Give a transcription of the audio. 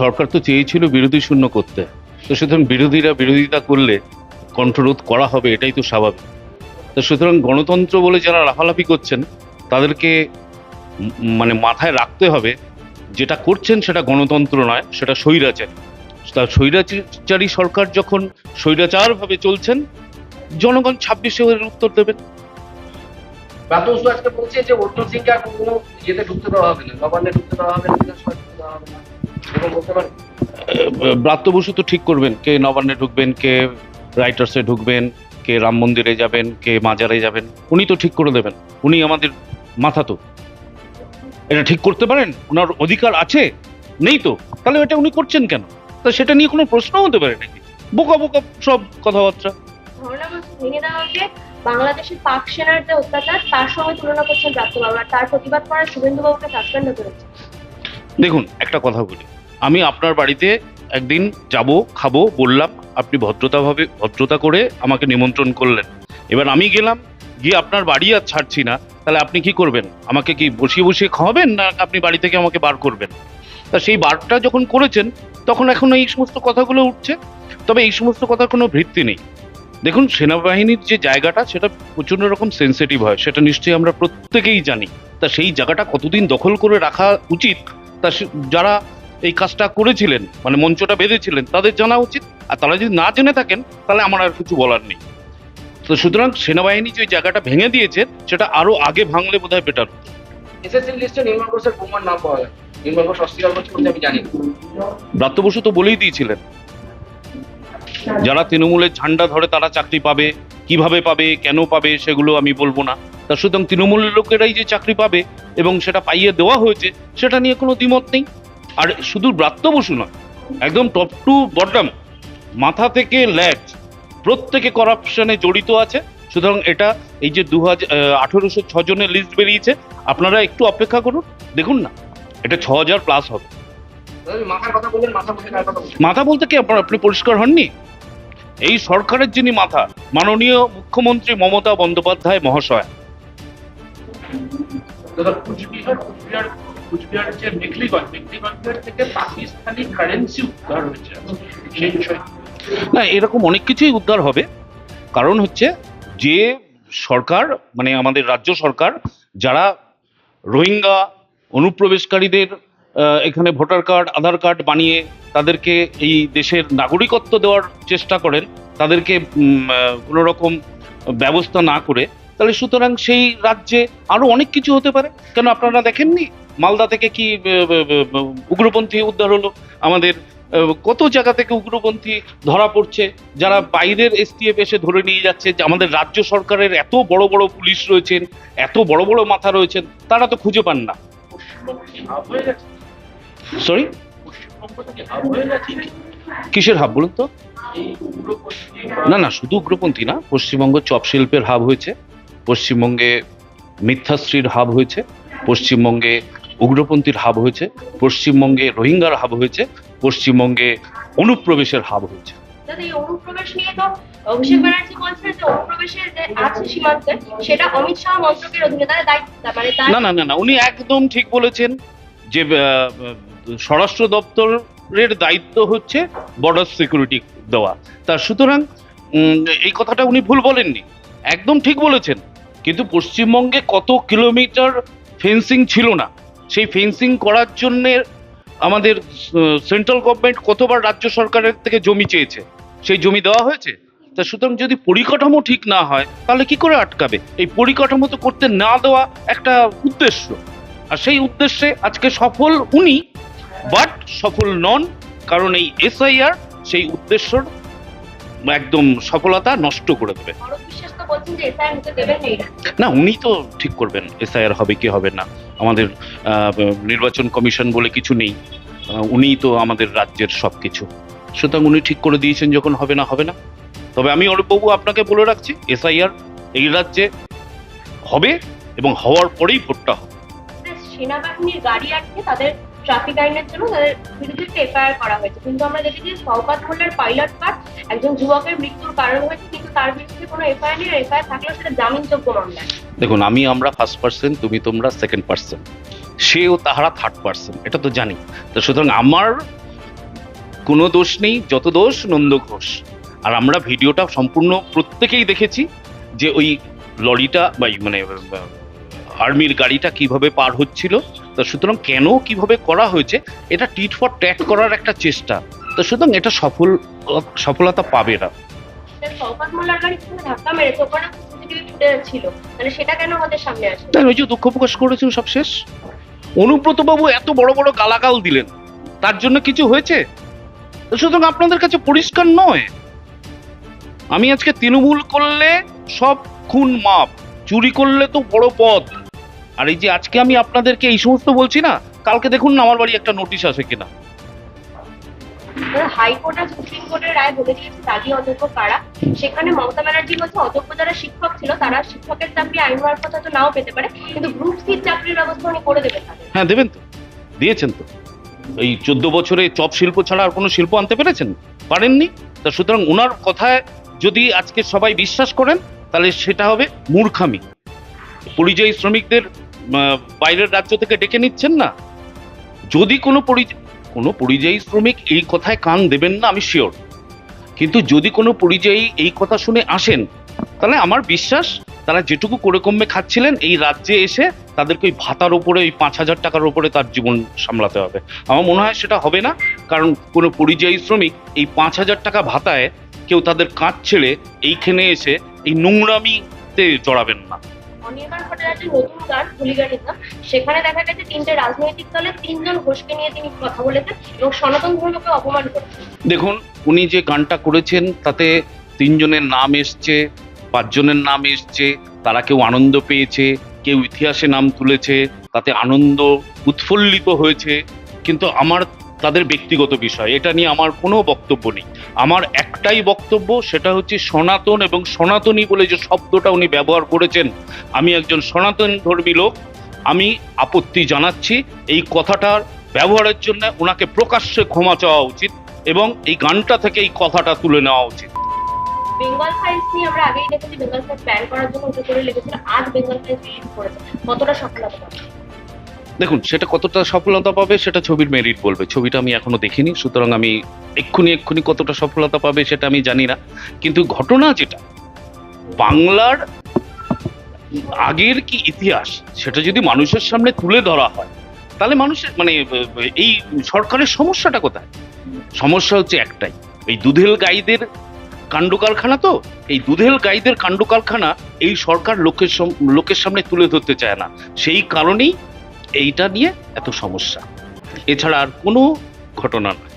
সরকার তো চেয়েছিল বিরোধী শূন্য করতে। তো সুতরাং বিরোধীরা বিরোধিতা করলে কণ্ঠরোধ করা হবে, এটাই তো স্বাভাবিক। তো সুতরাং গণতন্ত্র বলে যারা লাফালাফি করছেন, তাদেরকে মানে মাথায় রাখতে হবে, যেটা করছেন সেটা গণতন্ত্র নয়, সেটা স্বৈরাচারী। তা স্বৈরাচারী সরকার যখন স্বৈরাচারভাবে চলছেন, জনগণ ছাব্বিশে উত্তর দেবেন। বলছে যে অর্জুন সিংকে কোনো ইয়েতে ঢুকতে দেওয়া হবে না নবান্নে ঢুকতে দেওয়া হবে না। ব্রাত্য বসু তো ঠিক করবেন কে নবান্নে ঢুকবেন কে রাইটার্সে ঢুকবেন কে রাম মন্দিরে যাবেন কে মাজারে যাবেন উনি তো ঠিক করে দেবেন। উনি আমাদের মাথা তো। এটা ঠিক করতে পারেন? ওনার অধিকার আছে? নেই তো। তাহলে এটা উনি করছেন কেন? তা সেটা নিয়ে কোনো প্রশ্ন হতে পারে নাকি? বোকা বোকা সব কথাবার্তা। বাংলাদেশের পাক সেনার যে অত্যাচার তার সঙ্গে তুলনা করছেন প্রাপ্ত তার প্রতিবাদ করার শুভেন্দু বাবুকে সাসপেন্ড করেছে দেখুন একটা কথা বলি। আমি আপনার বাড়িতে একদিন যাব, খাব, বললাম, আপনি ভদ্রতাভাবে ভদ্রতা করে আমাকে নিমন্ত্রণ করলেন। এবার আমি গেলাম, গিয়ে আপনার বাড়ি আর ছাড়ছি না, তাহলে আপনি কি করবেন? আমাকে কি বসিয়ে বসিয়ে খাওয়াবেন না আপনি বাড়ি থেকে আমাকে বার করবেন? তা সেই বারটা যখন করেছেন, তখন এখন এই সমস্ত কথাগুলো উঠছে, তবে এই সমস্ত কথার কোনো ভিত্তি নেই। দেখুন, সেনাবাহিনীর যে জায়গাটা, সেটা প্রচণ্ড রকম সেন্সিটিভ হয়, সেটা নিশ্চয়ই আমরা প্রত্যেকেই জানি। তা সেই জায়গাটা কতদিন দখল করে রাখা উচিত? তা যারা এই কাজটা করেছিলেন মানে মঞ্চটা বেঁধেছিলেন তাদের জানা উচিত। আর তারা যদি না জেনে থাকেন তাহলে আমার আর কিছু বলার নেই। তো সুতরাং সেনাবাহিনী যে জায়গাটা ভেঙে দিয়েছে সেটা আরও আগে ভাঙলে বোধহয় বেটার এসএসসি লিস্টে নির্মল ঘোষের প্রমাণ না পাওয়া যায়। নির্মল ঘোষ অস্বীকার করছে আমি জানি ব্রাত্য বসু তো বলেই দিয়েছিলেন যারা তৃণমূলের ঝান্ডা ধরে তারা চাকরি পাবে কীভাবে পাবে কেন পাবে সেগুলো আমি বলব না। তা সুতরাং তৃণমূলের লোকেরাই যে চাকরি পাবে এবং সেটা পাইয়ে দেওয়া হয়েছে সেটা নিয়ে কোনো দ্বিমত নেই। আর শুধু ব্রাত্য বসু নয় একদম টপ টু বটম মাথা থেকে ল্যাজ প্রত্যেকে করাপশনে জড়িত আছে। সুতরাং এটা এই যে দু হাজার আঠেরোশো ছ জনের লিস্ট বেরিয়েছে আপনারা একটু অপেক্ষা করুন দেখুন না এটা ছ হাজার প্লাস হবে। মাথা বলতে কি আপনার আপনি পরিষ্কার হননি? এই সরকারের যিনি মাথা মাননীয় মুখ্যমন্ত্রী মমতা বন্দ্যোপাধ্যায় মহাশয়। কুচবিহারের যে মেকলিগঞ্জ মেকলিগঞ্জের থেকে পাকিস্তানি কারেন্সি উদ্ধার হয়েছে সেই বিষয়ে। না, এরকম অনেক কিছুই উদ্ধার হবে। কারণ হচ্ছে যে সরকার মানে আমাদের রাজ্য সরকার, যারা রোহিঙ্গা অনুপ্রবেশকারীদের এখানে ভোটার কার্ড, আধার কার্ড বানিয়ে তাদেরকে এই দেশের নাগরিকত্ব দেওয়ার চেষ্টা করেন, তাদেরকে কোনো রকম ব্যবস্থা না করে তাহলে সুতরাং সেই রাজ্যে আরও অনেক কিছু হতে পারে। কেন আপনারা দেখেননি? মালদা থেকে কি উগ্রপন্থী উদ্ধার হলো? আমাদের কত জায়গা থেকে উগ্রপন্থী ধরা পড়ছে, যারা বাইরের এসটিএফ এসে ধরে নিয়ে যাচ্ছে, যে আমাদের রাজ্য সরকারের এত বড় বড় পুলিশ রয়েছেন, এত বড় বড় মাথা রয়েছেন, তারা তো খুঁজে পান না। সরি কিসের হাব বলুন তো? না না, শুধু উগ্রপন্থী না, পশ্চিমবঙ্গ চপ শিল্পের হাব হয়েছে। পশ্চিমবঙ্গে মিথ্যাশ্রীর হাব হয়েছে পশ্চিমবঙ্গে উগ্রপন্থীর হাব হয়েছে পশ্চিমবঙ্গে রোহিঙ্গার হাব হয়েছে পশ্চিমবঙ্গে অনুপ্রবেশের হাব হয়েছে। এই অনুপ্রবেশ নিয়ে তো অভিষেক ব্যানার্জি বলছে যে অনুপ্রবেশের যে আছে সীমান্তে সেটা অমিত শাহ মন্ত্রকের অধীনে তার দায়িত্ব মানে না না না না উনি একদম ঠিক বলেছেন যে স্বরাষ্ট্র দপ্তরের দায়িত্ব হচ্ছে বর্ডার সিকিউরিটি দেওয়া। তা সুতরাং এই কথাটা উনি ভুল বলেননি। একদম ঠিক বলেছেন। কিন্তু পশ্চিমবঙ্গে কত কিলোমিটার ফেন্সিং ছিল না। সেই ফেন্সিং করার জন্যে আমাদের সেন্ট্রাল গভর্নমেন্ট কতবার রাজ্য সরকারের থেকে জমি চেয়েছে? সেই জমি দেওয়া হয়েছে? তা সুতরাং যদি পরিকাঠামো ঠিক না হয়, তাহলে কি করে আটকাবে? এই পরিকাঠামো তো করতে না দেওয়া একটা উদ্দেশ্য। আর সেই উদ্দেশ্যে আজকে সফল উনি বাট সফল নন, কারণ এই এসআইআর সেই উদ্দেশ্যর একদম সফলতা নষ্ট করে দেবে। না উনি তো ঠিক করবেন এসআইআর হবে কি হবে না। আমাদের নির্বাচন কমিশন বলে কিছু নেই। উনিই তো আমাদের রাজ্যের সব কিছু সুতরাং উনি ঠিক করে দিয়েছেন যখন হবে না হবে না। তবে আমি অরূপবাবু আপনাকে বলে রাখছি এসআইআর এই রাজ্যে হবে এবং হওয়ার পরেই ভোটটা হবে। সেনাবাহিনীর গাড়ি আটকে তাদের ট্রাফিক আইনের জন্য তাদের বিরুদ্ধে এফআইআর করা হয়েছে। কিন্তু আমরা দেখেছি সৌকাত মোল্লার পাইলট কার একজন যুবকের মৃত্যুর কারণ হয়েছে, কিন্তু তার বিরুদ্ধে কোনো এফআইআর নেই এফআইআর থাকলেও সেটা জামিনযোগ্য মামলা। দেখুন, আমি আমরা ফার্স্ট পার্সন তুমি তোমরা সেকেন্ড পার্সন সেও তাহারা থার্ড পার্সন এটা তো জানি। তো সুতরাং আমার কোনো দোষ নেই, যত দোষ নন্দ ঘোষ। আর আমরা ভিডিওটা সম্পূর্ণ প্রত্যেকেই দেখেছি যে ওই লরিটা বা মানে আর্মির গাড়িটা কীভাবে পার হচ্ছিল। তো সুতরাং কেন কীভাবে করা হয়েছে, এটা টিট ফর ট্যাট করার একটা চেষ্টা। তো সুতরাং এটা সফল সফলতা পাবে না। ওই যে দুঃখ প্রকাশ করেছেন সব শেষ? অনুব্রত বাবু এত বড় বড় গালাগাল দিলেন। তার জন্য কিছু হয়েছে? তো সুতরাং আপনাদের কাছে পরিষ্কার নয়। আমি আজকে তৃণমূল করলে সব খুন মাপ চুরি করলে তো বড় পদ। আর এই যে আজকে আমি আপনাদেরকে এই সমস্ত বলছি না কালকে দেখুন না আমার বাড়ি একটা নোটিশ আসে কিনা। সুপ্রিম কোর্টের রায় বলে দিয়েছে অযোগ্য কারা? সেখানে মমতা অযোগ্য যারা শিক্ষক ছিল, তারা শিক্ষকের চাকরি আইন মারফত হয়তো নাও পেতে পারে, কিন্তু গ্রুপ সির চাকরির ব্যবস্থা উনি করে দেবেন হ্যাঁ দেবেন তো। দিয়েছেন তো। এই চোদ্দ বছরে চপ শিল্প ছাড়া আর কোনো শিল্প আনতে পেরেছেন? পারেননি? তা সুতরাং ওনার কথায় যদি আজকে সবাই বিশ্বাস করেন, তাহলে সেটা হবে মূর্খামি। পরিযায়ী শ্রমিকদের বাইরের রাজ্য থেকে ডেকে নিচ্ছেন না? যদি কোনো পরি- কোনো পরিযায়ী শ্রমিক এই কথায় কান দেবেন না, আমি শিওর কিন্তু যদি কোনো পরিযায়ী এই কথা শুনে আসেন, তাহলে আমার বিশ্বাস তারা যেটুকু করে কমবে খাচ্ছিলেন, এই রাজ্যে এসে তাদেরকে ওই ভাতার উপরে, ওই পাঁচ হাজার টাকার উপরে তার জীবন সামলাতে হবে। আমার মনে হয় সেটা হবে না, কারণ কোনো পরিযায়ী শ্রমিক এই পাঁচ হাজার টাকা ভাতায় কেউ তাদের কাজ ছেড়ে এইখানে এসে এই নোংরামিতে জড়াবেন না। অনির্বাণ ভট্টাচার্যের নতুন গান সেখানে দেখা গেছে তিনটে রাজনৈতিক দলের তিনজন ঘোষকে নিয়ে তিনি কথা বলেছেন এবং সনাতন ধর্মকে অপমান করেছেন। দেখুন, উনি যে গানটা করেছেন, তাতে তিনজনের নাম এসছে, পাঁচজনের নাম এসছে, তারা কেউ আনন্দ পেয়েছে, কেউ ইতিহাসে নাম তুলেছে, তাতে আনন্দ উৎফুল্লিত হয়েছে। কিন্তু আমার তাদের ব্যক্তিগত বিষয়, এটা নিয়ে আমার কোনো বক্তব্য নেই। আমার একটাই বক্তব্য, সেটা হচ্ছে সনাতন এবং সনাতনী বলে যে শব্দটা উনি ব্যবহার করেছেন, আমি একজন সনাতন ধর্মী লোক, আমি আপত্তি জানাচ্ছি, এই কথাটার ব্যবহারের জন্য ওনাকে প্রকাশ্যে ক্ষমা চাওয়া উচিত এবং এই গানটা থেকে এই কথাটা তুলে নেওয়া উচিত। বেঙ্গল ফাইলস নিয়ে আমরা আগেই দেখেছি, বেঙ্গল ফাইলস ব্যান করার জন্য করে আজ বেঙ্গল ফাইলস করেছে। কতটা সফলতা? দেখুন, সেটা কতটা সফলতা পাবে সেটা ছবির মেরিট বলবে। ছবিটা আমি এখনও দেখিনি, সুতরাং আমি এক্ষুনি এক্ষুনি কতটা সফলতা পাবে সেটা আমি জানি না। কিন্তু ঘটনা যেটা, বাংলার আগের কি ইতিহাস, সেটা যদি মানুষের সামনে তুলে ধরা হয়, তাহলে মানুষের মানে এই সরকারের সমস্যাটা কোথায়? সমস্যা হচ্ছে একটাই, এই দুধেল গাইদের কাণ্ড কারখানা তো, এই দুধেল গাইদের কাণ্ড কারখানা এই সরকার লোকের লোকের সামনে তুলে ধরতে চায় না। সেই কারণেই এইটা নিয়ে এত সমস্যা। এছাড়া আর কোনো ঘটনা নয়।